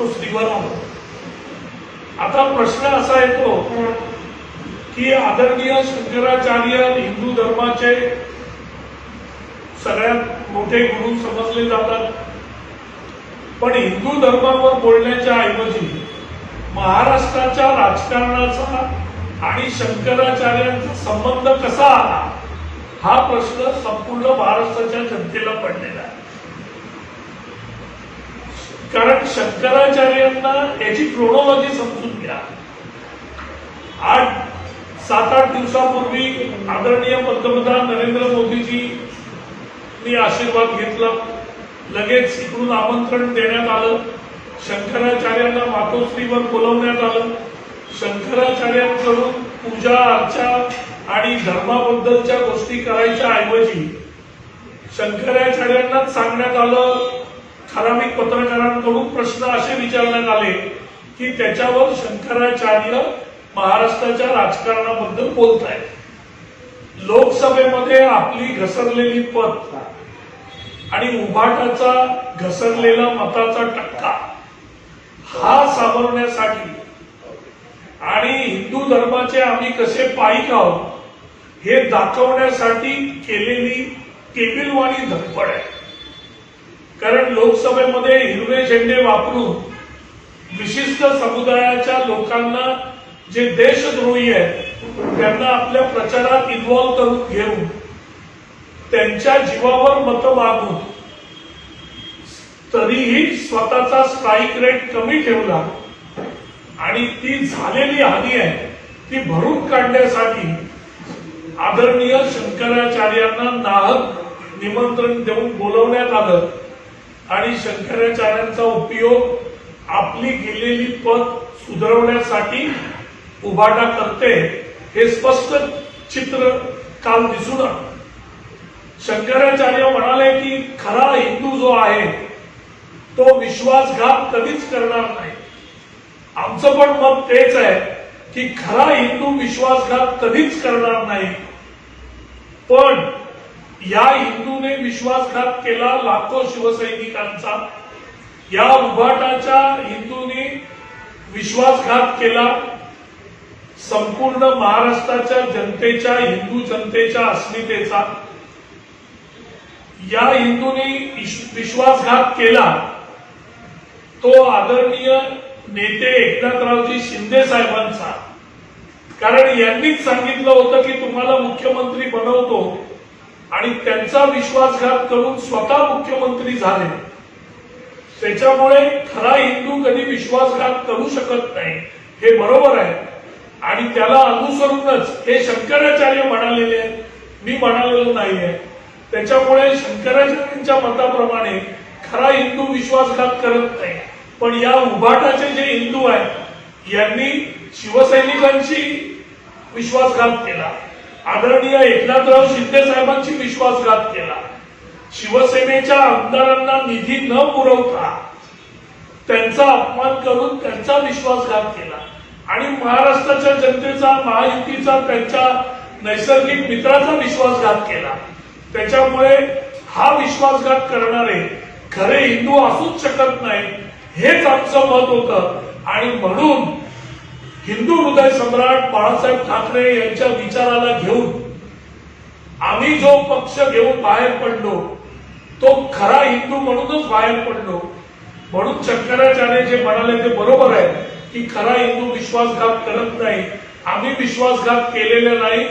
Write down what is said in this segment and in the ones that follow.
तो आलो आता प्रश्न असा येतो की आदरणीय शंकराचार्य हिंदू धर्माचे सगळ्यात मोठे गुरु समजले जातात. पण हिंदू धर्मावर बोलण्याच्या ऐवजी महाराष्ट्राच्या राजकारणाचा आणि शंकराचार्यांचा संबंध कसा आला हा प्रश्न संपूर्ण महाराष्ट्राच्या जनतेला पडलेला आहे. कारण शंकराचार्यांना याची क्रोनॉलॉजी समजून घ्या. आठ सात आठ दिवसापूर्वी आदरणीय पंतप्रधान नरेंद्र मोदीजी मी आशीर्वाद घेतला. लगेच इकडून आमंत्रण देण्यात आलं. शंकराचार्यांना मातोश्रीवर बोलवण्यात आलं. शंकराचार्यांकडून पूजा अर्चा आणि धर्माबद्दलच्या गोष्टी करायच्या ऐवजी शंकराचार्यांनाच सांगण्यात आलं ठराविक पत्रकारांकडून प्रश्न असे विचारण्यात आले की त्याच्यावर शंकराचार्य महाराष्ट्राच्या राजकारणाबद्दल बोलत आहेत लोकसभेमध्ये आपली घसरलेली पद आणि उभाटाचा घसरलेला मताचा टक्का हा सावरण्यासाठी आणि हिंदू धर्माचे आम्ही कसे पायिक आहोत हे दाखवण्यासाठी केलेली केबिलवाणी धडपड आहे. कारण लोकसभेमध्ये हिरवे झेंडे वापरून विशिष्ट समुदायाच्या लोकांना जे देशद्रोही आहेत त्यांना आपल्या प्रचारात इन्व्हॉल्व्ह करून घेऊन त्यांच्या जीवावर मतं मागून तरीही स्वतःचा स्ट्राईक रेट कमी ठेवला आणि ती झालेली हानी आहे ती भरून काढण्यासाठी आदरणीय शंकराचार्यांना नाहक निमंत्रण देऊन बोलवण्यात आलं. आणि शंकराचार्यांचा उपयोग आपली गेलेली पद सुधारवण्यासाठी उभाटा करते हे स्पष्ट चित्र काल दिसून आलं. शंकराचार्य म्हणाले की खरा हिंदू जो आहे तो विश्वासघात कधीच करणार नाही. आमचं पण मत तेच आहे की खरा हिंदू विश्वासघात कधीच करणार नाही. पण या हिंदूने विश्वासघात केला लाखो शिवसैनिकांचा. या उभाटाच्या हिंदूने विश्वासघात केला. संपूर्ण महाराष्ट्राच्या जनतेच्या हिंदू जनतेच्या अस्मितेचा. या हिंदूंनी विश्वासघात केला. तो आदरणीय नेते एकनाथरावजी शिंदे साहेबांचा. कारण यांनीच सांगितलं होतं की तुम्हाला मुख्यमंत्री बनवतो. आणि त्यांचा विश्वासघात करून स्वतः मुख्यमंत्री झाले. त्याच्यामुळे खरा हिंदू कधी विश्वासघात करू शकत नाही. हे बरोबर आहे. आणि त्याला अनुसरूनच हे शंकराचार्य म्हणालेले मी म्हणालेलो नाहीये. त्याच्यामुळे शंकराचार्यांच्या मताप्रमाणे खरा हिंदू विश्वासघात करत नाही. पण या उभाटाचे जे हिंदू आहेत यांनी शिवसैनिकांशी विश्वासघात केला. आदरणीय एकनाथराव शिंदे साहेबांची विश्वासघात केला. शिवसेनेच्या आमदारांना निधी न पुरवता त्यांचा अपमान करून त्यांचा विश्वासघात केला. आणि महाराष्ट्राच्या जनतेचा महायुतीचा त्यांच्या नैसर्गिक मित्राचा विश्वासघात केला. त्याच्यामुळे हा विश्वासघात करणारे खरे हिंदू असूच शकत नाही हेच आमचं मत होतं. आणि म्हणून हिंदू हृदय सम्राट बाळासाहेब ठाकरे यांच्या विचाराला घेऊन आम्ही जो पक्ष घेऊन बाहेर पडलो तो खरा हिंदू म्हणूनच बाहेर पडलो. म्हणून शंकराचार्य जे म्हणाले ते बरोबर आहे की खरा हिंदू विश्वासघात करत नाही. आम्ही विश्वासघात केलेला नाही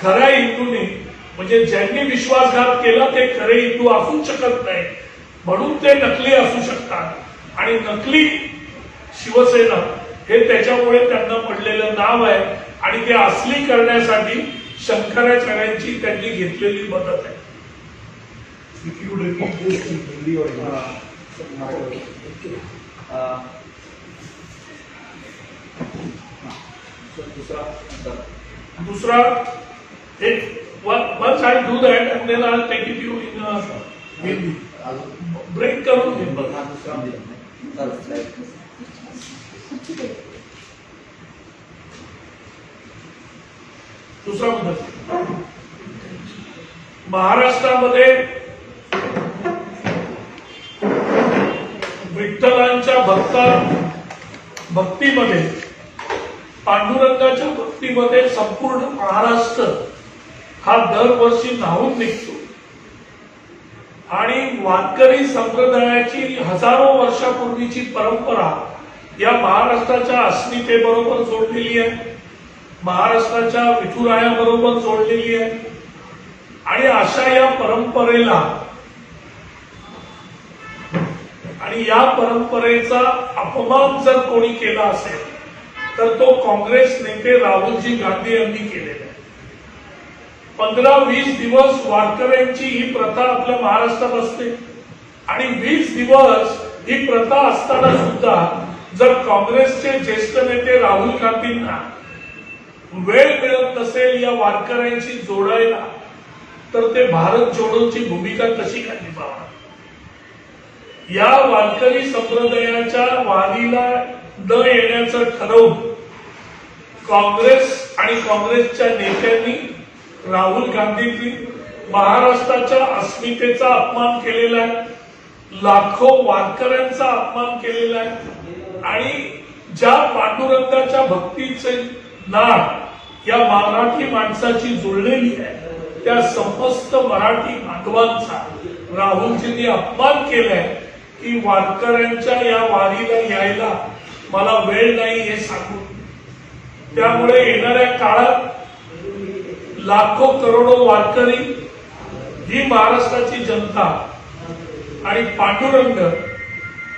खऱ्या हिंदूने. म्हणजे ज्यांनी विश्वासघात केला ते खरे हिंदू असू शकत नाही. म्हणून ते नकली असू शकतात. आणि नकली शिवसेना हे त्याच्यामुळे त्यांना पडलेलं नाव आहे आणि ते असली करण्यासाठी शंकराचार्यांची त्यांनी घेतलेली मदत आहे If you would repeat this in Hindi or English. Uh, so दूसरा दुसरा एक take it you in Hindi break करून घे बघ. हा दूसरा दुसरा मुद्दा. महाराष्ट्रामध्ये विठ्ठलांच्या भक्ता भक्तीमध्ये पांडुरंगाच्या भक्तीमध्ये संपूर्ण महाराष्ट्र हा दरवर्षी न्हावून निघतो. आणि वारकरी संप्रदायाची हजारो वर्षापूर्वीची परंपरा या महाराष्ट्राच्या अस्मितेबरोबर जोडलेली आहे. महाराष्ट्राच्या विठुरायाबरोबर जोडलेली आहे. आणि अशा या परंपरेला आणि या परंपरेचा अपमान जर कोणी केला असेल तर तो काँग्रेस नेते राहुलजी गांधी यांनी केलेला आहे. पंधरा वीस दिवस वारकऱ्यांची ही प्रथा आपल्या महाराष्ट्रात असते. आणि वीस दिवस ही प्रथा असताना सुद्धा जर काँग्रेसचे ज्येष्ठ नेते राहुल गांधींना वेळ मिळत नसेल या वारकऱ्यांशी जोडायला तर ते भारत जोडोची भूमिका कशी काय निभावणार या वारकरी संप्रदायाच्या वारीला न येण्याचं ठरवून काँग्रेस आणि काँग्रेसच्या नेत्यांनी राहुल गांधींनी महाराष्ट्राच्या अस्मितेचा अपमान केलेला आहे लाखो वारकऱ्यांचा अपमान केलेला आहे. आणि ज्या पांडुरंगाच्या भक्तीचे नाळ या मराठी माणसाची जुळलेली आहे त्या समस्त मराठी बांधवांचा राहुलजींनी अपमान केलाय की वारकऱ्यांच्या या वारीला यायला मला वेळ नाही हे सांगून त्यामुळे येणाऱ्या काळात लाखो करोडो वारकरी ही महाराष्ट्राची जनता आणि पांडुरंग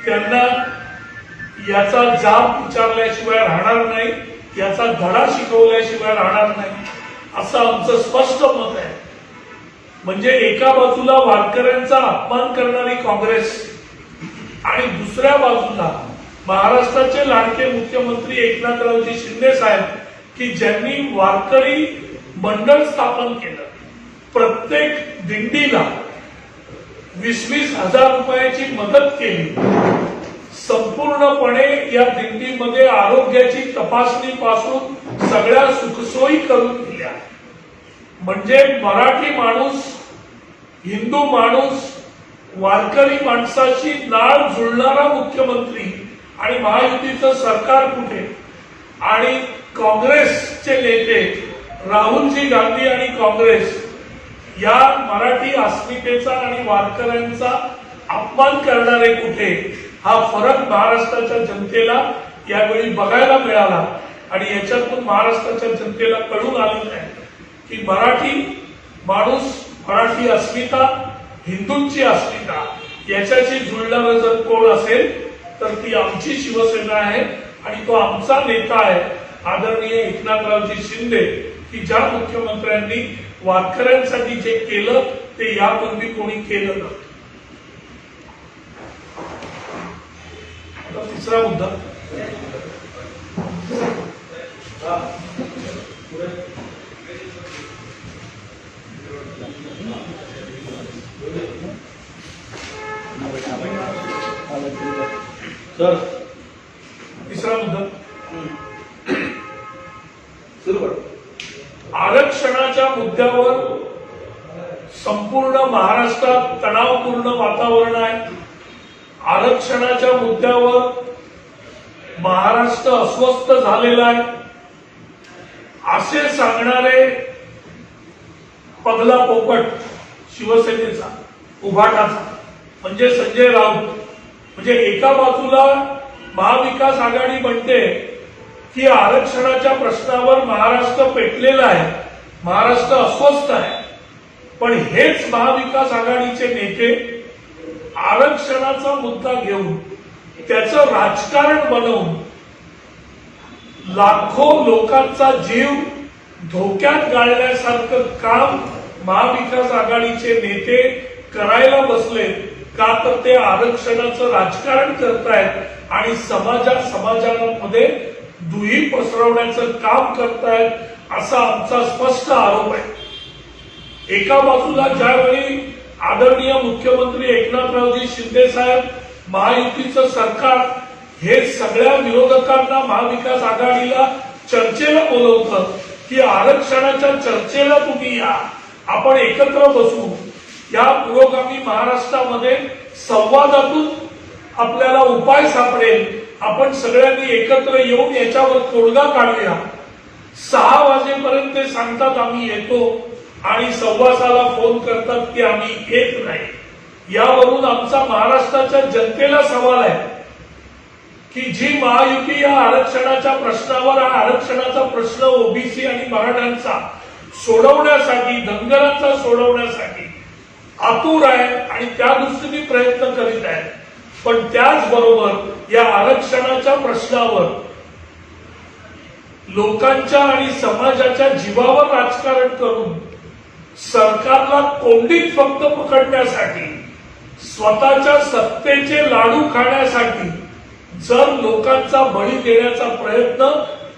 त्यांना याचा जाब विचारल्याशिवाय राहणार नाही याचा धडा शिकवल्याशिवाय राहणार नाही असं आमचं स्पष्ट मत आहे. म्हणजे एका बाजूला वारकऱ्यांचा अपमान करणारी काँग्रेस आणि दुसऱ्या बाजूला महाराष्ट्राचे लाडके मुख्यमंत्री एकनाथरावजी शिंदे साहेब की ज्यांनी वारकरी मंडळ स्थापन केलं. प्रत्येक दिंडीला वीस वीस हजार रुपयाची मदत केली. संपूर्णपणे या दिंडीमध्ये आरोग्याची तपासणी पासून सगळ्या सुखसोयी करून दिल्या. म्हणजे मराठी माणूस हिंदू माणूस वारकरी माणसाची नाळ जुळणारा मुख्यमंत्री आणि महायुतीचं सरकार कुठे? आणि काँग्रेसचे नेते राहुलजी गांधी आणि काँग्रेस या मराठी अस्मितेचा आणि वारकऱ्यांचा अपमान करणारे कुठे? हा फरक महाराष्ट्राच्या जनतेला यावेळी बघायला मिळाला आणि याच्यातून महाराष्ट्राच्या जनतेला कळून आलेलं आहे की मराठी माणूस मराठी अस्मिता हिंदूंची अस्मिता याच्याशी जुळणारं जर कोण असेल तर ती आमची शिवसेना आहे आणि तो आमचा नेता आहे. आदरणीय एकनाथरावजी शिंदे की ज्या मुख्यमंत्र्यांनी वारकऱ्यांसाठी जे केलं ते यापूर्वी कोणी केलं नव्हतं. आता तिसरा मुद्दा? सर तिसरा मुद्दा. आरक्षणाच्या मुद्द्यावर संपूर्ण महाराष्ट्रात तणावपूर्ण वातावरण आहे. आरक्षणाच्या मुद्द्यावर महाराष्ट्र अस्वस्थ झालेला आहे. असे सांगणारे पगला पोपट शिवसेनेचा उभाटाचा म्हणजे संजय राऊत म्हणजे एका बाजूला महाविकास आघाडी म्हणते की आरक्षणाच्या प्रश्नावर महाराष्ट्र पेटलेला आहे महाराष्ट्र अस्वस्थ आहे. पण हेच महाविकास आघाडीचे नेते आरक्षणाचा मुद्दा घेऊन त्याचं राजकारण बनवून लाखो लोकांचा जीव धोक्यात गाळण्यासारखं काम महाविकास आघाडीचे नेते करायला बसले का तर ते आरक्षणाचं राजकारण करतायत आणि समाजा समाजामध्ये दुही पसरवण्याचं काम करतायत असा आमचा स्पष्ट आरोप आहे. एका बाजूला ज्यावेळी आदरणीय मुख्यमंत्री एकनाथरावजी शिंदे साहेब महायुतीचं सरकार हे सगळ्या विरोधकांना महाविकास आघाडीला चर्चेला बोलवतं की आरक्षणाच्या चर्चेला तुम्ही या. आपण एकत्र बसू. या पुरोगामी महाराष्ट्रामध्ये संवादातून आपल्याला उपाय सापडेल. आपण सगळ्यांनी एकत्र येऊन याच्यावर तोडगा काढूया. सहा वाजेपर्यंत ते सांगतात आम्ही येतो. आणि सव्वासाला फोन करतात की आम्ही येत नाही. यावरून आमचा महाराष्ट्राच्या जनतेला सवाल आहे की जी महायुती या आरक्षणाच्या प्रश्नावर हा आरक्षणाचा प्रश्न ओबीसी आणि मराठ्यांचा सोडवण्यासाठी धनगरांचा सोडवण्यासाठी आतुर आहे आणि त्या दृष्टीने प्रयत्न करीत आहे. पण त्याचबरोबर या आरक्षणाच्या प्रश्नावर लोकांच्या आणि समाजाच्या जीवावर राजकारण करून सरकारला कोंडीत फक्त पकडण्यासाठी स्वतःच्या सत्तेचे लाडू खाण्यासाठी जर लोकांचा बळी देण्याचा प्रयत्न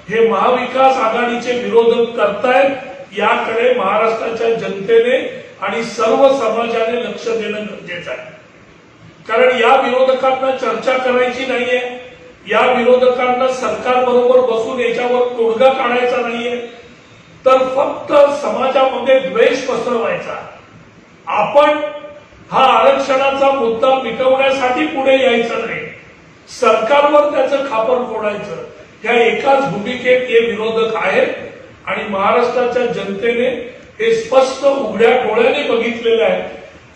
हे महाविकास आघाडीचे विरोधक करतायत याकडे महाराष्ट्राच्या जनतेने आणि सर्व समाजाने लक्ष देणं गरजेचं आहे. कारण या विरोधकांना चर्चा करायची नाहीये या विरोधकांना सरकार बरोबर बसून याच्यावर तोडगा काढायचा नाहीये तर फक्त समाजामध्ये द्वेष पसरवायचा. आपण हा आरक्षणाचा मुद्दा पिकवण्यासाठी पुढे यायचं नाही. सरकारवर त्याचं खापर फोडायचं. या एकाच भूमिकेत हे विरोधक आहेत आणि महाराष्ट्राच्या जनतेने हे स्पष्ट उघड्या डोळ्याने बघितलेलं आहे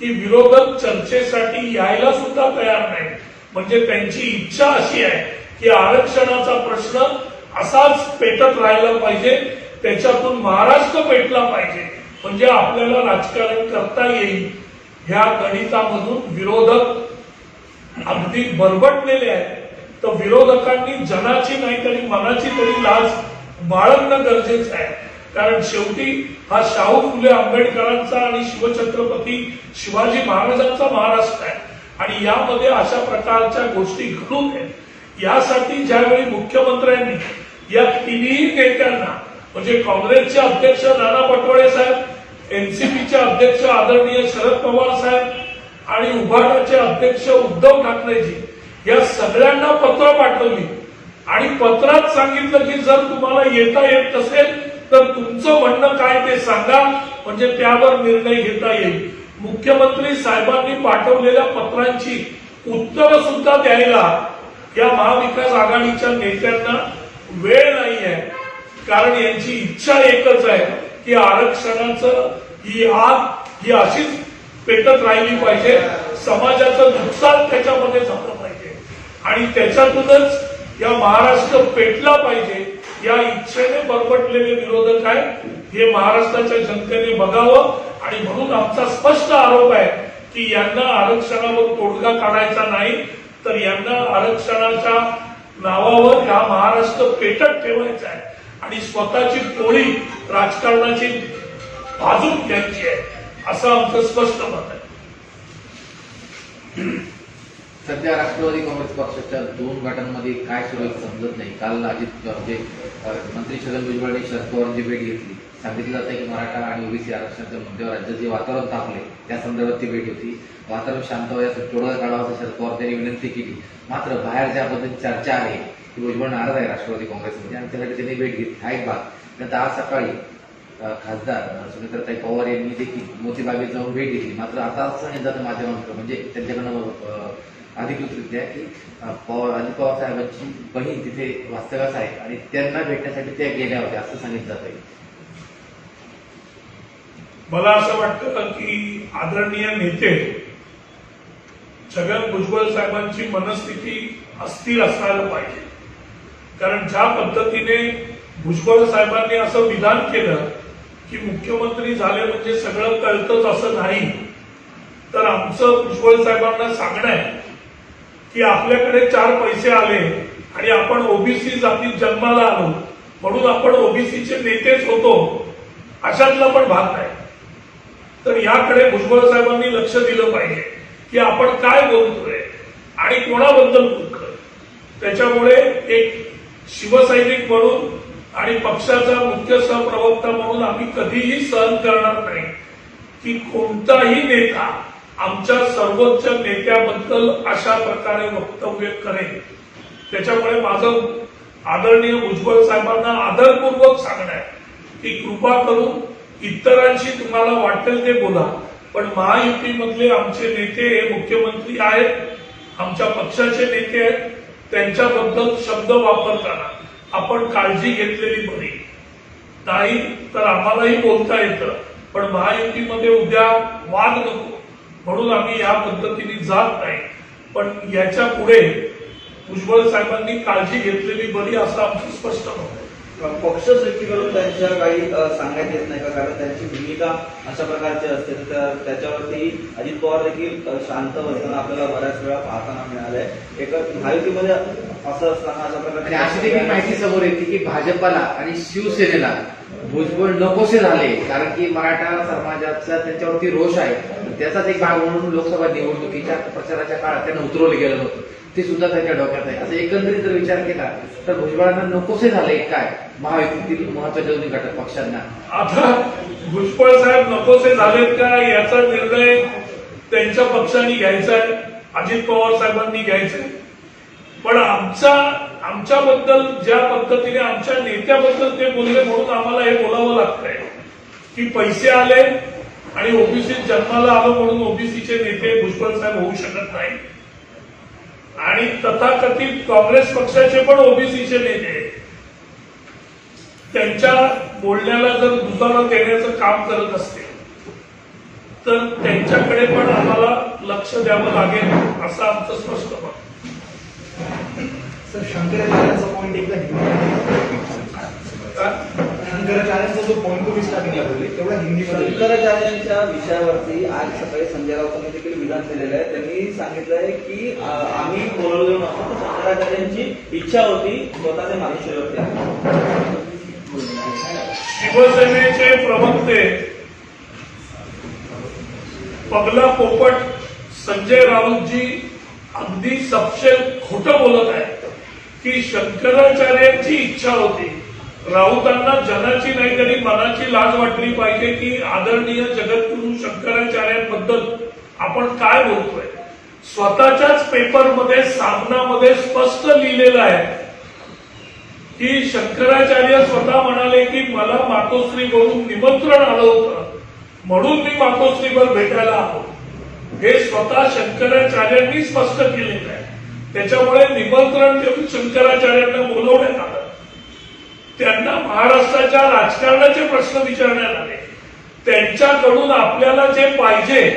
की विरोधक चर्चेसाठी यायला सुद्धा तयार नाही म्हणजे त्यांची इच्छा अशी आहे की आरक्षणाचा प्रश्न असाच पेटत राहिला पाहिजे. त्याच्यातून महाराष्ट्र पेटला पाहिजे. म्हणजे आपल्याला राजकारण करता येईल. ह्या गणितामधून विरोधक अगदी बरबटलेले आहेत. तर विरोधकांनी जनाची नाही तरी मनाची तरी लाज बाळगणं गरजेचं आहे. कारण शेवटी हा शाहू फुले आंबेडकरांचा आणि शिवछत्रपती शिवाजी महाराजांचा महाराष्ट्र आहे. आणि यामध्ये अशा प्रकारच्या गोष्टी घडू आहेत यासाठी ज्यावेळी मुख्यमंत्र्यांनी या तिन्ही नेत्यांना म्हणजे काँग्रेसचे अध्यक्ष नाना पटोळे साहेब एनसीपीचे अध्यक्ष आदरणीय शरद पवार साहेब आणि उभाटाचे अध्यक्ष उद्धव ठाकरेजी या सगळ्यांना पत्र पाठवली. आणि पत्रात सांगितलं की जर तुम्हाला येता येत नसेल तर तुमचं म्हणणं काय ते सांगा. म्हणजे त्यावर निर्णय घेता येईल. मुख्यमंत्री साहेबांनी पाठवलेल्या पत्रांची उत्तर सुद्धा द्यायला या महाविकास आघाडीच्या नेत्यांना वेळ नाही आहे. कारण यांची इच्छा एकच आहे की आरक्षणाचं ही आग ही अशीच पेटत राहिली पाहिजे. समाजाचं नुकसान त्याच्यामध्ये झालं पाहिजे. आणि त्याच्यातूनच या महाराष्ट्र पेटला पाहिजे या इच्छेने बरबटलेले विरोधक आहेत. हे महाराष्ट्राच्या जनतेने बघावं. आणि म्हणून आमचा स्पष्ट आरोप आहे की यांना आरक्षणावर तोडगा काढायचा नाही तर यांना आरक्षणाच्या नावावर हा महाराष्ट्र पेटत ठेवायचा आहे. आणि स्वतःची टोळी राजकारणाची भाजून घ्यायची आहे असं आमचं स्पष्ट मत आहे. सध्या राष्ट्रवादी काँग्रेस पक्षाच्या दोन गटांमध्ये काय सुरू आहे समजत नाही. काल अजित म्हणजे मंत्री छगन भुजबळ शरद पवारांची भेट घेतली. सांगितलं जातं की मराठा आणि ओबीसी आरक्षणाच्या मुद्द्यावर राज्यात जे वातावरण तापले त्या संदर्भात ती भेट होती. वातावरण शांत व्हायचं तोडगा काढावा असं शरद पवार त्यांनी विनंती केली. मात्र बाहेर ज्या पद्धतीची चर्चा आहे की भुजबळ नाराज आहे राष्ट्रवादी काँग्रेसमध्ये. आणि त्यासाठी त्यांनी भेट घेतली. हा एक भाग. नंतर आज सकाळी खासदार अ, पवार यांनी देखील मोतीबागेत जाऊन भेट घेतली. मात्र आता असं हे जातं माध्यमांकडे. म्हणजे त्यांच्याकडनं अधिकृतरित्या की पवार अजित पवार साहेबांची बहीण तिथे वास्तव्यास आहे आणि त्यांना भेटण्यासाठी त्या गेल्या होत्या असं सांगितलं जातं मला असं वाटतं की आदरणीय नेते छगन भुजबळ साहेबांची मनस्थिती अस्थिर असायला पाहिजे. कारण ज्या पद्धतीने भुजबळ साहेबांनी असं विधान केलं की मुख्यमंत्री झाले म्हणजे सगळं कळतच असं नाही तर आमचं भुजबळ साहेबांना सांगणं आहे की आपल्याकडे चार पैसे आले आणि आपण ओबीसी जातीत जन्माला आलो म्हणून आपण ओबीसीचे नेतेच होतो अशातला पण भाग नाही. तर याकडे भुजबळ साहेबांनी लक्ष दिलं पाहिजे की आपण काय बोलतोय आणि कोणाबद्दल बोलतोय. त्याच्यामुळे एक शिवसैनिक म्हणून आणि पक्षाचा मुख्य सहप्रवक्ता म्हणून आम्ही कधीही सहन करणार नाही. की कोणताही नेता आमच्या सर्वोच्च नेत्याबद्दल अशा प्रकारे वक्तव्य करेल. त्याच्यामुळे माझं आदरणीय भुजबळ साहेबांना आदरपूर्वक सांगणं आहे की कृपा करून इतरांशी तुम्हाला वाटेल ते बोला. पण महायुतीमधले आमचे नेते हे मुख्यमंत्री आहेत आमच्या पक्षाचे नेते आहेत. त्यांच्याबद्दल शब्द वापरताना आपण काळजी घेतलेली बरी. नाही तर आम्हालाही बोलता येतं पण महायुतीमध्ये उद्या वाद नको. म्हणून आम्ही या पद्धतीने जात नाही. पण याच्यापुढे भुजबळ साहेबांनी काळजी घेतलेली बरी असं आमचं स्पष्ट मत आहे पक्ष सृष्टीकडून त्यांच्या काही अ, सांगण्यात येत नाही का? कारण त्यांची भूमिका अशा प्रकारची असते. तर त्याच्यावरती अजित पवार देखील शांत बसताना आपल्याला बऱ्याच वेळा पाहताना मिळालंय. एक महायुतीमध्ये असं असताना अशा प्रकारे अशी देखील माहिती समोर येते की भाजपाला आणि शिवसेनेला भुजबळ नकोसे झाले. कारण की मराठा समाजाचा त्यांच्यावरती रोष आहे. त्याचाच एक भाग म्हणून लोकसभा निवडणुकीच्या प्रचाराच्या काळात त्यांना उतरवलं गेलं होतं. ते सुद्धा त्याच्या डोक्यात आहे. असं एकंदरीत जर विचार केला तर भुजबळांना नकोसे झाले काय? महायुतीतील महत्त्वाच्या दोन्ही घटक पक्षांना. आता भुजबळ साहेब नकोसे झालेत का याचा निर्णय त्यांच्या पक्षाने घ्यायचा आहे. अजित पवार साहेबांनी घ्यायचा आहे. पण आमचा आमच्याबद्दल ज्या पद्धतीने आमच्या नेत्याबद्दल ते बोलले म्हणून आम्हाला हे बोलावं लागतंय. की पैसे आले आणि ओबीसी जन्माला आलं म्हणून ओबीसीचे नेते भुजबळ साहेब होऊ शकत नाही आणि तथाकथित काँग्रेस पक्षाचे पण ओबीसीचे नेते. त्यांच्या बोलण्याला जर दुजारा देण्याचं काम करत असतील तर त्यांच्याकडे पण आम्हाला लक्ष द्यावं लागेल असं आमचं स्पष्ट मत. सर शंकराचार्यांचा पॉईंट एकदा? शंकराचार्यांचा जो पॉईंट तुम्ही स्टार्टिंगला बोलले तेवढा हिंदीमध्ये शंकराचार्यांच्या विषयावरती आज सकाळी संजय राऊतांनी देखील विधान केलेलं आहे त्यांनी सांगितलंय की अ, आम्ही बोलवलो नव्हतो तर शंकराचार्यांची इच्छा होती स्वतःचे माहेश्वरवरती आले. शिवसेनेचे प्रवक्ते पगला पोपट संजय राऊतजी अगदी सपशेल खोटं बोलत आहेत की शंकराचार्यांची इच्छा होती राऊतांना जनाची नाही तरी मनाची लाज वाटली पाहिजे की आदरणीय जगद्गुरू शंकराचार्यांबद्दल आपण काय बोलतोय? स्वतःच्याच पेपरमध्ये सामनामध्ये स्पष्ट लिहिलेलं आहे. की शंकराचार्य स्वतः म्हणाले की मला मातोश्रीवरून निमंत्रण आलं होतं. म्हणून मी मातोश्रीवर भेटायला आलो. हे स्वतः शंकराचार्यांनी स्पष्ट केलेलं आहे. त्याच्यामुळे निमंत्रण देऊन शंकराचार्यांना बोलवण्यात आलं. त्यांना महाराष्ट्राच्या राजकारणाचे प्रश्न विचारण्यात आले. त्यांच्याकडून आपल्याला जे पाहिजे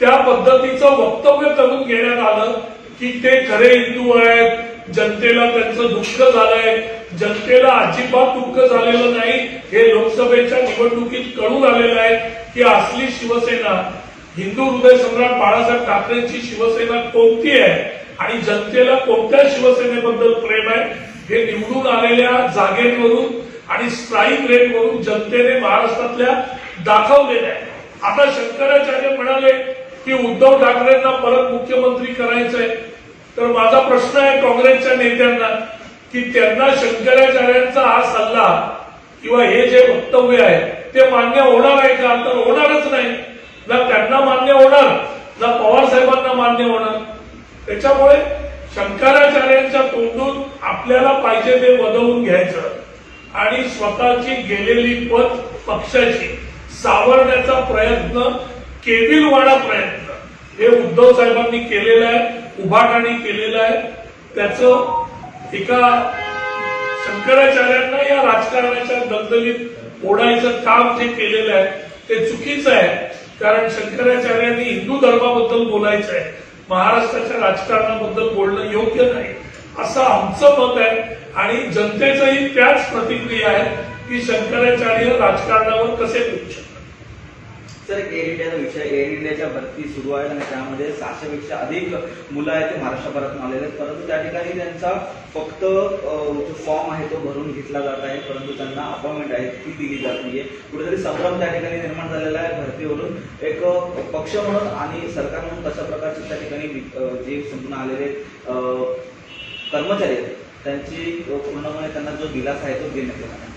त्या पद्धतीचं वक्तव्य करून घेण्यात आलं की ते खरे हिंदू आहेत जनतेला त्यांचं दुःख झालंय जनतेला अजिबात दुःख झालेलं नाही हे लोकसभेच्या निवडणुकीत कळून आलेलं आहे की असली शिवसेना हिंदू हृदय सम्राट बाळासाहेब ठाकरेंची शिवसेना कोणती आहे आणि जनतेला कोणत्या शिवसेनेबद्दल प्रेम आहे? हे निवडून आलेल्या जागेवरून आणि स्ट्राईक रेटवरून जनतेने महाराष्ट्रातल्या दाखवलेल्या आहे आता शंकराचार्य म्हणाले की उद्धव ठाकरेंना परत मुख्यमंत्री करायचंय तर माझा प्रश्न आहे काँग्रेसच्या नेत्यांना की त्यांना शंकराचार्यांचा हा सल्ला किंवा हे जे वक्तव्य आहे ते मान्य होणार आहे का? तर होणारच नाही. ना त्यांना मान्य होणार ना पवार साहेबांना मान्य होणार. त्याच्यामुळे शंकराचार्यांच्या तोंडून आपल्याला पाहिजे ते वदवून घ्यायचं. आणि स्वतःची गेलेली पद पक्षाची सावरण्याचा प्रयत्न केबिलवाडा प्रयत्न. हे उद्धव साहेबांनी केलेलं आहे उभाटाने केलेलं आहे. त्याचं एका शंकराचार्यांना या राजकारणाच्या दलदलीत ओढायचं काम जे केलेलं आहे ते चुकीचं आहे. कारण शंकराचार्यांनी हिंदू धर्माबद्दल बोलायचं आहे. महाराष्ट्राच्या राजकारणाबद्दल बोलणं योग्य नाही. असं आमचं मत आहे आणि जनतेचंही त्याच प्रतिक्रिया आहे की शंकराचार्य राजकारणावर कसे बोलू शकतात सर एक एअर इंडियाचा विषय एअर इंडियाच्या भरती सुरू आहे आणि त्यामध्ये सहाशेपेक्षा अधिक मुलं आहेत ते महाराष्ट्राभरातून आलेले आहेत. परंतु त्या ठिकाणी त्यांचा फक्त जो फॉर्म आहे तो भरून घेतला जात आहे. परंतु त्यांना अपॉइंटमेंट आहे ती दिली जात नाहीये. कुठेतरी संभ्रम त्या ठिकाणी निर्माण झालेला आहे भरतीवरून. एक पक्ष म्हणून आणि सरकार म्हणून कशा प्रकारचे त्या ठिकाणी जे समजून आलेले कर्मचारी आहेत त्यांची पूर्णपणे त्यांना जो दिलासा आहे तो देण्यात येणार आहे.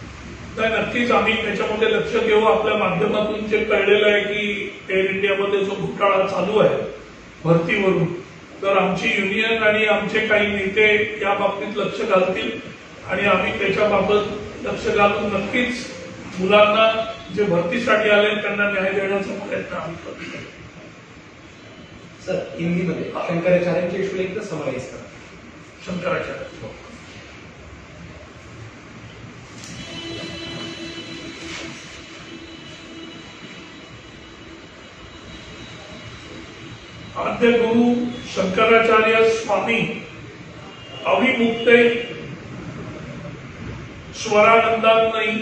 नाही नक्कीच आम्ही त्याच्यामध्ये लक्ष घेऊ आपल्या माध्यमातून जे कळलेलं आहे की एअर इंडियामध्ये जो घोटाळा चालू आहे भरतीवरून तर आमची युनियन आणि आमचे काही नेते या बाबतीत लक्ष घालतील आणि आम्ही त्याच्याबाबत लक्ष घालून नक्कीच मुलांना जे भरतीसाठी आले त्यांना न्याय देण्याचा प्रयत्न आम्ही करू सर हिंदीमध्ये शंकराचार्यांच्या विषयी एकदा समराईज करा. शंकराचार्य आद्य गुरु शंकराचार्य स्वामी अविमुक्ते नहीं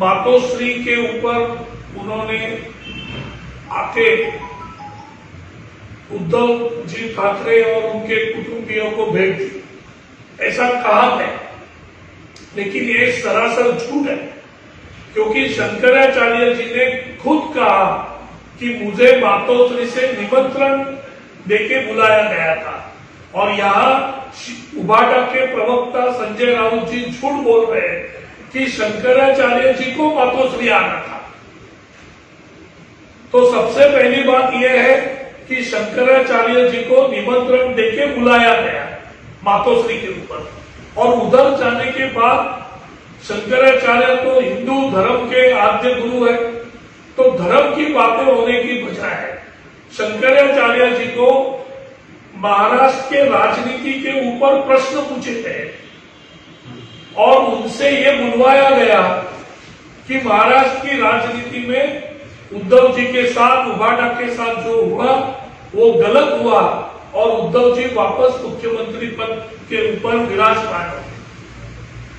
मातोश्री के ऊपर उन्होंने आके उद्धव जी ठाकरे और उनके कुटुंबियों को भेज दी ऐसा कहा है, लेकिन ये सरासर झूठ है, क्योंकि शंकराचार्य जी ने खुद कहा कि मुझे मातोश्री से निमंत्रण देके बुलाया गया था। और यहाँ उबाटा के प्रवक्ता संजय राउत जी झूठ बोल रहे हैं कि शंकराचार्य जी को मातोश्री आना था। तो सबसे पहली बात यह है कि शंकराचार्य जी को निमंत्रण देके बुलाया गया मातोश्री के ऊपर। और उधर जाने के बाद शंकराचार्य तो हिंदू धर्म के आद्य गुरु है। तो धर्म की बातें होने की बजाय शंकराचार्य जी को महाराष्ट्र के राजनीति के ऊपर प्रश्न पूछे गए और उनसे ये बुलवाया गया कि महाराष्ट्र की राजनीति में उद्धव जी के साथ उभाटा के साथ जो हुआ, वो गलत हुआ और उद्धव जी वापस मुख्यमंत्री पद के ऊपर विराजमान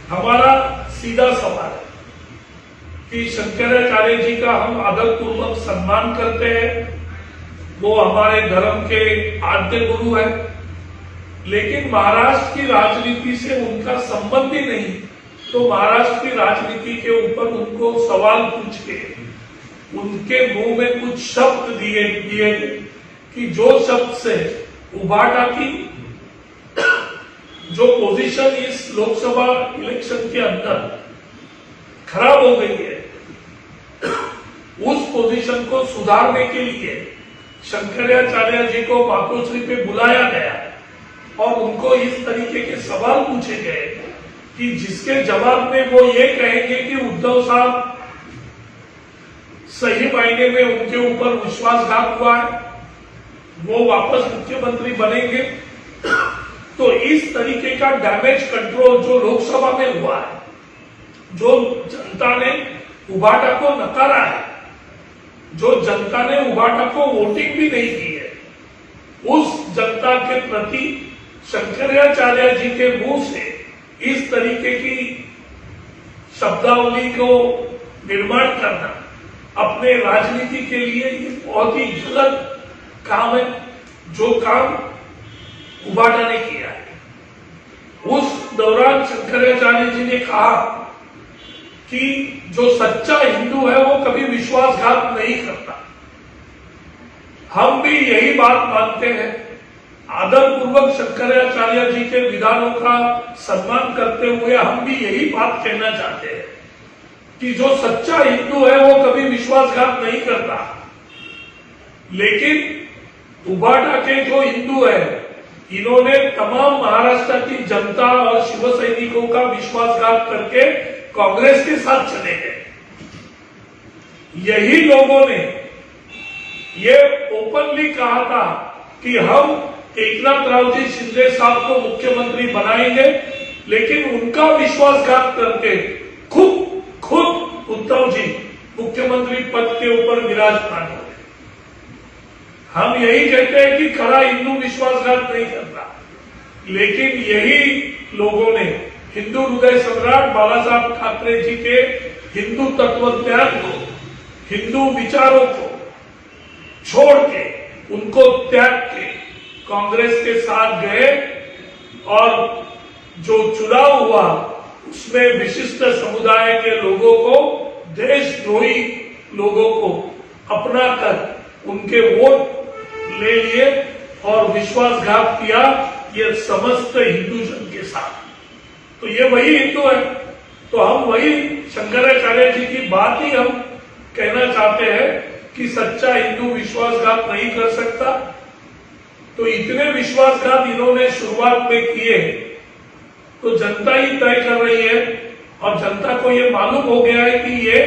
हमारा सीधा सवाल है। कि शंकराचार्य जी का हम आदर पूर्वक सम्मान करते हैं। वो हमारे धर्म के आद्य गुरु है। लेकिन महाराष्ट्र की राजनीति से उनका संबंध ही नहीं। तो महाराष्ट्र की राजनीति के ऊपर उनको सवाल पूछ। के उनके मुँह में कुछ शब्द दिए दिए कि जो शब्द से उबाटा की, जो पोजीशन इस लोकसभा इलेक्शन के अंदर खराब हो गई है उस पोजीशन को सुधारने के लिए शंकराचार्य जी को मातोश्री पे बुलाया गया और उनको इस तरीके के सवाल पूछे गए कि जिसके जवाब में वो ये कहेंगे कि उद्धव साहब सही मायने में उनके ऊपर विश्वासघात हुआ है, वो वापस मुख्यमंत्री बनेंगे तो इस तरीके का डैमेज कंट्रोल जो लोकसभा में हुआ है, जो जनता ने उबाटा को नकारा है। जो जनता ने उबाटा को वोटिंग भी नहीं की है, उस जनता के प्रति शंकराचार्य जी के मुँह से इस तरीके की शब्दावली को निर्माण करना अपने राजनीति के लिए बहुत ही गलत काम है, जो काम उबाटा ने किया है। उस दौरान शंकराचार्य जी ने कहा कि जो सच्चा हिंदू है, वो कभी विश्वासघात नहीं करता। हम भी यही बात मानते हैं। आदर पूर्वक शंकराचार्य जी के विधानों का सम्मान करते हुए हम भी यही बात कहना चाहते हैं कि जो सच्चा हिंदू है, वो कभी विश्वासघात नहीं करता। लेकिन उबाटा के जो हिंदू है, इन्होंने तमाम महाराष्ट्र की जनता और शिव सैनिकों का विश्वासघात करके कांग्रेस के साथ चले गए। यही लोगों ने ये ओपनली कहा था कि हम एकनाथ राव जी शिंदे साहब को मुख्यमंत्री बनाएँगे, लेकिन उनका विश्वासघात करके खुद खुद उद्धव जी मुख्यमंत्री पद के ऊपर विराजमान हो गए। हम यही कहते हैं कि खरा हिंदू विश्वासघात नहीं करता। लेकिन यही लोगों ने हिंदू हृदय सम्राट बाला साहब ठाकरे जी के हिंदू तत्वज्ञान को, हिंदू विचारों को छोड़ के, उनको त्याग के कांग्रेस के साथ गए और जो चुनाव हुआ, उसमें विशिष्ट समुदाय के लोगों को, देशद्रोही लोगों को अपना कर उनके वोट ले लिए और विश्वासघात किया ये समस्त हिंदू जन के साथ। तो ये वही हिंदू है। तो हम वही शंकराचार्य जी की बात ही हम कहना चाहते हैं कि सच्चा हिंदू विश्वासघात नहीं कर सकता। तो इतने विश्वासघात इन्होंने शुरुआत में किए तो जनता ही तय कर रही है। और जनता को ये मालूम हो गया है कि ये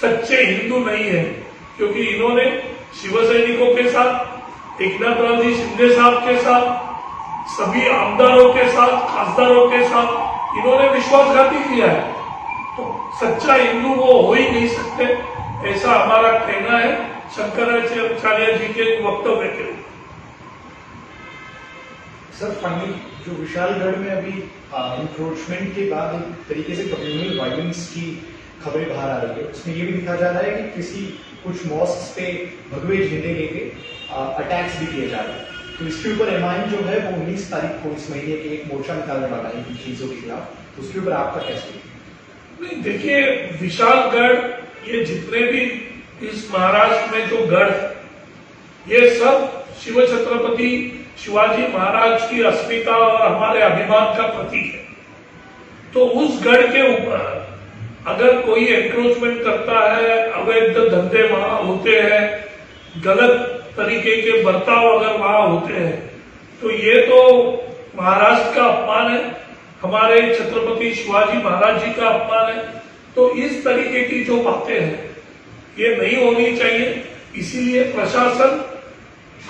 सच्चे हिंदू नहीं है। क्योंकि इन्होंने शिव सैनिकों के साथ एकनाथरावजी शिंदे साहब के साथ सभी आमदारों के साथ, खासदारों के साथ इन्होंने विश्वासघाती किया है। तो सच्चा हिंदू वो हो ही नहीं सकते, ऐसा हमारा कहना है शंकराचार्य जी के वक्तव्य के सर फाइनली जो विशालगढ़ में अभी इंक्रोचमेंट के बाद एक तरीके से कम्युनल वायलेंस की खबरें बाहर आ रही है, उसमें ये भी लिखा जा रहा है कि किसी कुछ मॉस्क पे भगवे झंडे लेके अटैक्स भी किए जा रहे हैं तो इसके ऊपर एम जो है वो उन्नीस तारीख को इस महीने के एक मोर्चा निकालने वाला है इन चीज़ों के खिलाफ। तो उसके ऊपर आपका कैसे? नहीं, देखिए, विशालगढ़, ये जितने भी इस महाराष्ट्र में जो गढ़ ये सब शिव छत्रपति शिवाजी महाराज की अस्मिता और हमारे अभिमान का प्रतीक है। तो उस गढ़ के ऊपर अगर कोई एंक्रोचमेंट करता है, अवैध धंधे वहाँ होते हैं, गलत तरीके के बर्ताव अगर वहाँ होते हैं तो ये तो महाराष्ट्र का अपमान है, हमारे छत्रपति शिवाजी महाराज जी का अपमान है। तो इस तरीके की जो बातें हैं, ये नहीं होनी चाहिए। इसीलिए प्रशासन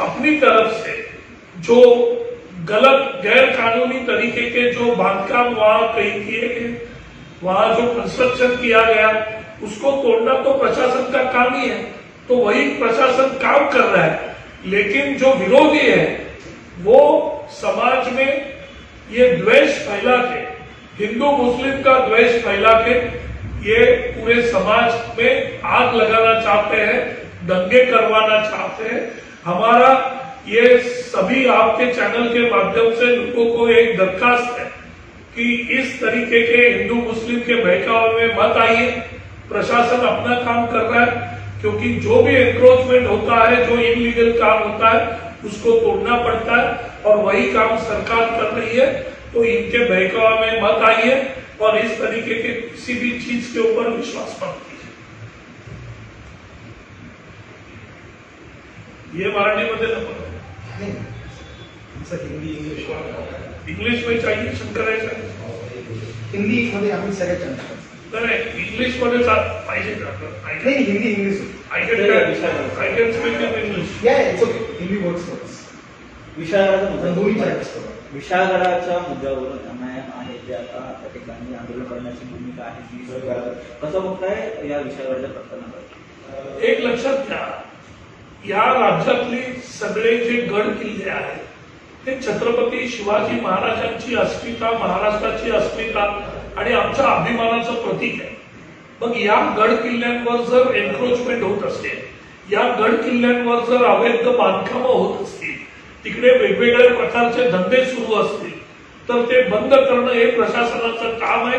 अपनी तरफ़ से जो गलत गैर कानूनी तरीके के जो बांधकाम वहाँ कहीं किए गए, वहाँ जो कंस्ट्रक्शन किया गया, उसको तोड़ना तो प्रशासन का काम ही है। तो वही प्रशासन काम कर रहा है। लेकिन जो विरोधी है, वो समाज में ये द्वेष फैला के हिंदू मुस्लिम का द्वेष फैला के ये पूरे समाज में आग लगाना चाहते हैं, दंगे करवाना चाहते हैं। हमारा ये सभी आपके चैनल के माध्यम से लोगों को एक दरखास्त है कि इस तरीके के हिंदू मुस्लिम के बहकावे में मत आइए। प्रशासन अपना काम कर रहा है। क्योंकि जो भी एनक्रोचमेंट होता है जो इनलीगल काम होता है उसको तोड़ना पड़ता है और वही काम सरकार कर रही है तो इनके बहकावा में मत आइए और इस तरीके के किसी भी चीज़ के ऊपर विश्वास मत कीजिए ये मराठीमध्ये नको नहीं इंग्लिश इंग्लिश में चाहिए शंकराचार्य हिंदी मध्ये आम्ही इंग्लिशमध्ये पाहिजे आय नाही Hindi English can I can speak in English yeah it's okay Hindi works for us विशाळगडाचा मुद्दा दोन्ही चॅनल्स करू विशाळगडाच्या मुद्द्यावरून एमआयएम आहे जे आता त्या ठिकाणी आंदोलन करण्याची भूमिका आहे ती सरकार कसं बघताय या विशाळगडच्या प्रकरणाकडे एक लक्षात घ्या. या राज्यातली सगळे जे गड किल्ले आहेत ते छत्रपती शिवाजी महाराजांची अस्मिता महाराष्ट्राची अस्मिता आणि आमच्या अभिमानाचं प्रतीक आहे. मग या गड किल्ल्यांवर जर एन्क्रोचमेंट होत असेल या गड किल्ल्यांवर जर अवैध बांधकामं होत असतील तिकडे वेगवेगळ्या प्रकारचे धंदे सुरू असतील तर ते बंद करणं हे प्रशासनाचं काम आहे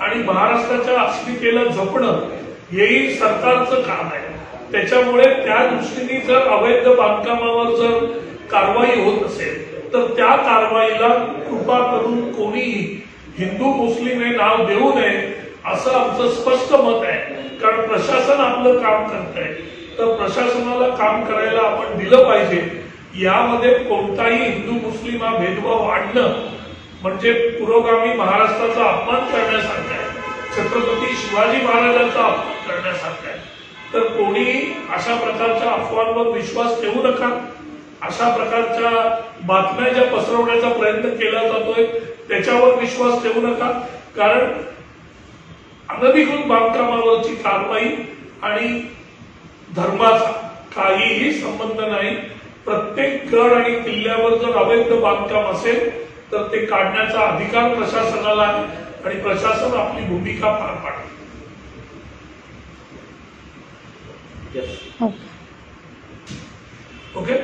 आणि महाराष्ट्राच्या अस्मितेला जपणं हेही सरकारचं काम आहे. त्याच्यामुळे त्या दृष्टीने जर अवैध बांधकामावर जर कारवाई होत असेल तर त्या कारवाईला कृपा करून कोणीही हिंदू मुस्लिम हे नाव देऊ नये असं आमचं स्पष्ट मत आहे. कारण प्रशासन आपलं काम करत आहे तर प्रशासनाला काम करायला आपण दिलं पाहिजे. यामध्ये कोणताही हिंदू मुस्लिम हा भेदभाव आणणं म्हणजे पुरोगामी महाराष्ट्राचा अपमान करण्यासारखं आहे. छत्रपती शिवाजी महाराजांचा अपमान करण्यासारखं आहे. तर कोणीही अशा प्रकारच्या अफवांवर विश्वास ठेवू नका. अशा प्रकारच्या बातम्या ज्या पसरवण्याचा प्रयत्न केला जातोय त्याच्यावर विश्वास ठेवू नका. कारण अनधिकृत बांधकामावरची कारवाई आणि धर्माचा काहीही संबंध नाही. प्रत्येक गड आणि किल्ल्यावर जर अवैध बांधकाम असेल तर ते काढण्याचा अधिकार प्रशासनाला आहे आणि प्रशासन आपली भूमिका पार पाडेल. Yes. ओके